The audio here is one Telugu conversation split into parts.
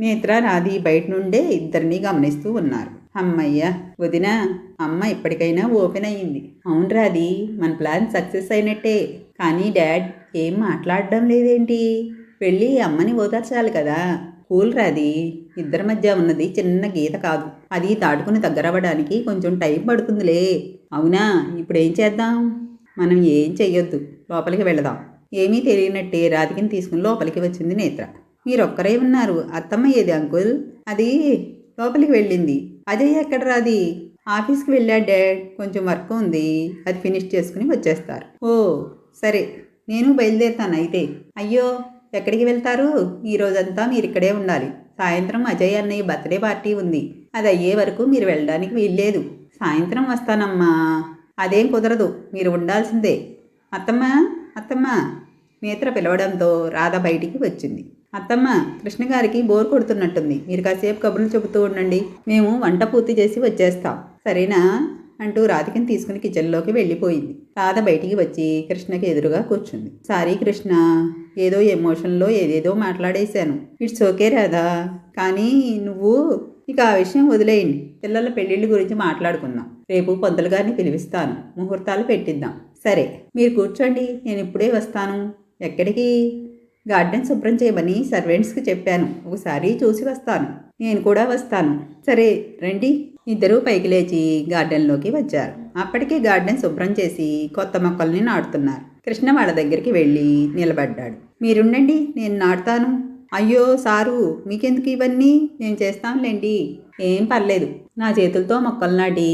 నేత్ర రాధి బయట నుండే ఇద్దరిని గమనిస్తూ ఉన్నారు. అమ్మయ్య వదిన అమ్మ ఇప్పటికైనా ఓపెన్ అయ్యింది. అవును రాది మన ప్లాన్ సక్సెస్ అయినట్టే. కానీ డాడ్ ఏం మాట్లాడడం లేదేంటి? వెళ్ళి అమ్మని ఓదార్చాలి కదా. కూల్ రాది ఇద్దరి మధ్య ఉన్నది చిన్న గీత కాదు. అది దాటుకుని దగ్గరవ్వడానికి కొంచెం టైం పడుతుందిలే. అవునా? ఇప్పుడు ఏం చేద్దాం? మనం ఏం చెయ్యొద్దు. లోపలికి వెళదాం. ఏమీ తెలియనట్టే రాధికని తీసుకుని లోపలికి వచ్చింది నేత్ర. మీరొక్కరే ఉన్నారు. అత్తమ్మ ఏది అంకుల్. అది లోపలికి వెళ్ళింది. అజయ్ ఎక్కడ రాది? ఆఫీస్కి వెళ్ళా డాడ్. కొంచెం వర్క్ ఉంది. అది ఫినిష్ చేసుకుని వచ్చేస్తారు. ఓ సరే. నేను బయలుదేరుతాను అయితే. అయ్యో ఎక్కడికి వెళ్తారు? ఈ రోజంతా మీరు ఇక్కడే ఉండాలి. సాయంత్రం అజయ్ అన్నయ్య బర్త్డే పార్టీ ఉంది. అది అయ్యే వరకు మీరు వెళ్ళడానికి వీల్లేదు. సాయంత్రం వస్తానమ్మా. అదేం కుదరదు. మీరు ఉండాల్సిందే. అత్తమ్మ అత్తమ్మ. నేత్ర పిలవడంతో రాధ బయటికి వచ్చింది. అత్తమ్మ కృష్ణ గారికి బోర్ కొడుతున్నట్టుంది. మీరు కాసేపు కబుర్లు చెబుతూ ఉండండి. మేము వంట పూర్తి చేసి వచ్చేస్తాం. సరేనా? అంటూ రాధికని తీసుకుని కిచెన్లోకి వెళ్ళిపోయింది. రాధ బయటికి వచ్చి కృష్ణకి ఎదురుగా కూర్చుంది. సారీ కృష్ణ ఏదో ఎమోషన్లో ఏదేదో మాట్లాడేశాను. ఇట్స్ ఓకే రాధా కానీ నువ్వు ఇక ఆ విషయం వదిలేయండి. పిల్లల పెళ్ళిళ్ళ గురించి మాట్లాడుకుందాం. రేపు పొందలు గారిని పిలిపిస్తాను. ముహూర్తాలు పెట్టిద్దాం. సరే మీరు కూర్చోండి. నేను ఇప్పుడే వస్తాను. ఎక్కడికి? గార్డెన్ శుభ్రం చేయమని సర్వెంట్స్కి చెప్పాను. ఒకసారి చూసి వస్తాను. నేను కూడా వస్తాను. సరే రండి. ఇద్దరూ పైకి లేచి గార్డెన్లోకి వచ్చారు. అప్పటికే గార్డెన్ శుభ్రం చేసి కొత్త మొక్కల్ని నాటుతున్నారు. కృష్ణ వాళ్ళ దగ్గరికి వెళ్ళి నిలబడ్డాడు. మీరుండండి నేను నాటుతాను. అయ్యో సారు మీకెందుకు ఇవన్నీ? నేను చేస్తానులేండి. ఏం పర్లేదు. నా చేతులతో మొక్కలు నాటి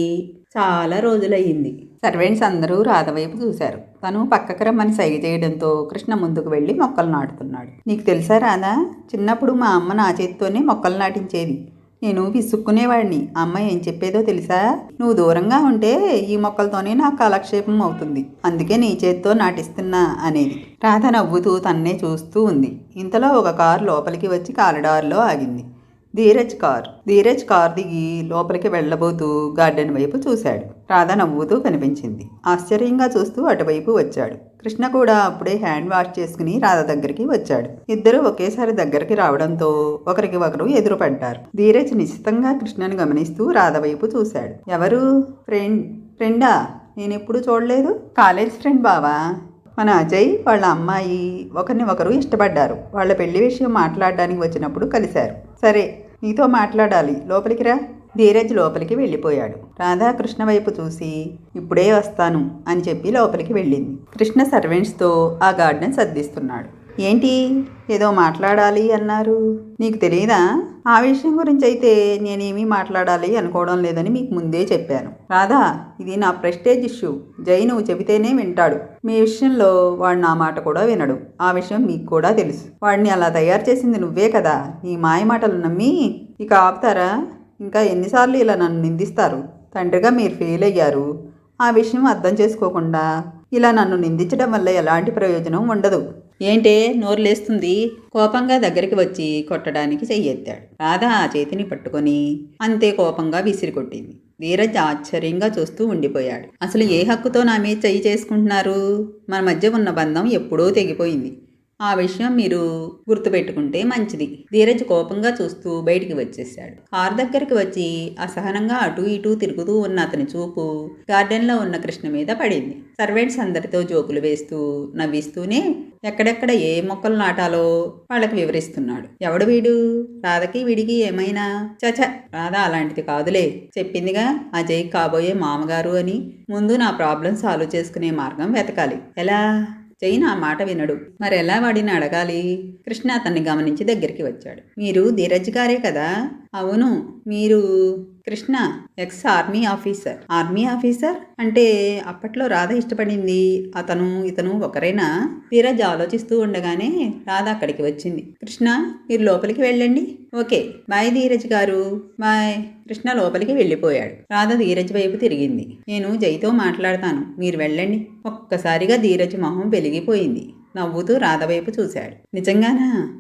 చాలా రోజులయ్యింది. సర్వెంట్స్ అందరూ రాధవైపు చూశారు. తను పక్కకు రమ్మని సైగ చేయడంతో కృష్ణ ముందుకు వెళ్ళి మొక్కలు నాటుతున్నాడు. నీకు తెలుసా రాధా? చిన్నప్పుడు మా అమ్మ నా చేతితోనే మొక్కలు నాటించేది. నేను విసుక్కునేవాడిని. అమ్మ ఏం చెప్పేదో తెలుసా? నువ్వు దూరంగా ఉంటే ఈ మొక్కలతోనే నాకు కాలక్షేపం అవుతుంది. అందుకే నీ చేత్తో నాటిస్తున్నా అనేది. రాధ నవ్వుతూ తన్నే చూస్తూ ఉంది. ఇంతలో ఒక కారు లోపలికి వచ్చి కారిడార్లో ఆగింది. ధీరజ్ కార్. ధీరజ్ కార్ దిగి లోపలికి వెళ్ళబోతూ గార్డెన్ వైపు చూశాడు. రాధ నవ్వుతూ కనిపించింది. ఆశ్చర్యంగా చూస్తూ అటువైపు వచ్చాడు. కృష్ణ కూడా అప్పుడే హ్యాండ్ వాష్ చేసుకుని రాధ దగ్గరికి వచ్చాడు. ఇద్దరు ఒకేసారి దగ్గరికి రావడంతో ఒకరికి ఒకరు ఎదురుపడ్డారు. ధీరజ్ నిశ్చితంగా కృష్ణను గమనిస్తూ రాధ వైపు చూశాడు. ఎవరు? ఫ్రెండ్ ఫ్రెండా? నేను ఎప్పుడు చూడలేదు. కాలేజ్ ఫ్రెండ్ బావా? మన అజయ్ వాళ్ళ అమ్మాయి ఒకరిని ఒకరు ఇష్టపడ్డారు. వాళ్ళ పెళ్ళి విషయం మాట్లాడడానికి వచ్చినప్పుడు కలిశారు. సరే నీతో మాట్లాడాలి. లోపలికి రా. ధీరజ్ లోపలికి వెళ్ళిపోయాడు. రాధాకృష్ణ వైపు చూసి ఇప్పుడే వస్తాను అని చెప్పి లోపలికి వెళ్ళింది. కృష్ణ సర్వెంట్స్తో ఆ గార్డెన్ సర్దిస్తున్నాడు. ఏంటి? ఏదో మాట్లాడాలి అన్నారు. నీకు తెలియదా ఆ విషయం గురించి అయితే నేనేమీ మాట్లాడాలి అనుకోవడం లేదని మీకు ముందే చెప్పాను. రాధా ఇది నా ప్రెస్టేజ్ ఇష్యూ. జై నువ్వు చెబితేనే వింటాడు. మీ విషయంలో వాడు నా మాట కూడా వినడు. ఆ విషయం మీకు కూడా తెలుసు. వాడిని అలా తయారు చేసింది నువ్వే కదా. నీ మాయ మాటలు నమ్మి. ఇక ఆపుతారా? ఇంకా ఎన్నిసార్లు ఇలా నన్ను నిందిస్తారు? తండ్రిగా మీరు ఫెయిల్ అయ్యారు. ఆ విషయం అర్థం చేసుకోకుండా ఇలా నన్ను నిందించడం వల్ల ఎలాంటి ప్రయోజనం ఉండదు. ఏంటే? నోర్లేస్తుంది. కోపంగా దగ్గరికి వచ్చి కొట్టడానికి చెయ్యెత్తాడు. రాధ ఆ చేతిని పట్టుకొని అంతే కోపంగా విసిరి కొట్టింది. ధీరజ్ ఆశ్చర్యంగా చూస్తూ ఉండిపోయాడు. అసలు ఏ హక్కుతో నా మీద చెయ్యి చేసుకుంటున్నారు? మన మధ్య ఉన్న బంధం ఎప్పుడో తెగిపోయింది. ఆ విషయం మీరు గుర్తుపెట్టుకుంటే మంచిది. ధీరజ్ కోపంగా చూస్తూ బయటికి వచ్చేశాడు. కారు దగ్గరికి వచ్చి అసహనంగా అటు ఇటు తిరుగుతూ ఉన్న అతని చూపు గార్డెన్లో ఉన్న కృష్ణ మీద పడింది. సర్వెంట్స్ అందరితో జోకులు వేస్తూ నవ్విస్తూనే ఎక్కడెక్కడ ఏ మొక్కలు నాటాలో వాళ్ళకి వివరిస్తున్నాడు. ఎవడు వీడు? రాధకి వీడికి ఏమైనా? చచ రాధ అలాంటిది కాదులే. చెప్పిందిగా అజయ్ కాబోయే మామగారు అని ముందు నా ప్రాబ్లం సాల్వ్ చేసుకునే మార్గం వెతకాలి. ఎలా? జైన్ ఆ మాట వినడు. మరి ఎలా వాడిని అడగాలి? కృష్ణ అతన్ని గమనించి దగ్గరికి వచ్చాడు. మీరు ధీరజ్ గారే కదా? అవును. మీరు Krishna ex army officer army officer అంటే అప్పట్లో రాధ ఇష్టపడింది. అతను ఇతను ఒకరైనా ధీరజ్ ఆలోచిస్తూ ఉండగానే రాధ అక్కడికి వచ్చింది. కృష్ణ మీరు లోపలికి వెళ్ళండి. ఓకే బాయ్ ధీరజ్ గారు. బాయ్. కృష్ణ లోపలికి వెళ్ళిపోయాడు. రాధ ధీరజ్ వైపు తిరిగింది. నేను జైతో మాట్లాడతాను. మీరు వెళ్ళండి. ఒక్కసారిగా ధీరజ్ మొహం వెలిగిపోయింది. నవ్వుతూ రాధవైపు చూశాడు. నిజంగానా?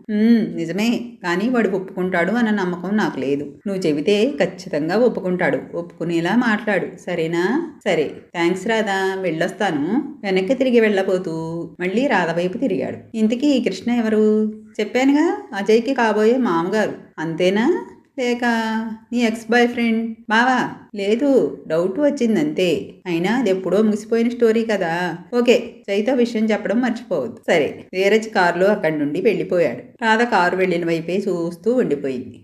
నిజమే. కానీ వాడు ఒప్పుకుంటాడు అన్న నమ్మకం నాకు లేదు. నువ్వు చెబితే ఖచ్చితంగా ఒప్పుకుంటాడు. ఒప్పుకునేలా మాట్లాడు. సరేనా? సరే. థ్యాంక్స్ రాధా. వెళ్ళొస్తాను. వెనక్కి తిరిగి వెళ్ళబోతూ. మళ్ళీ రాధవైపు తిరిగాడు. ఇంతకీ కృష్ణ ఎవరు? చెప్పానుగా. అజయ్కి కాబోయే మామగారు. అంతేనా? లేక నీ ఎక్స్ బాయ్ ఫ్రెండ్ బావా లేదు. డౌట్ వచ్చిందంతే. అయినా అది ఎప్పుడో ముగిసిపోయిన స్టోరీ కదా. ఓకే చైతో విషయం చెప్పడం మర్చిపోవద్దు. సరే ధీరజ్ కారులో అక్కడి నుండి వెళ్ళిపోయాడు. రాధ కారు వెళ్ళిన వైపే చూస్తూ ఉండిపోయింది.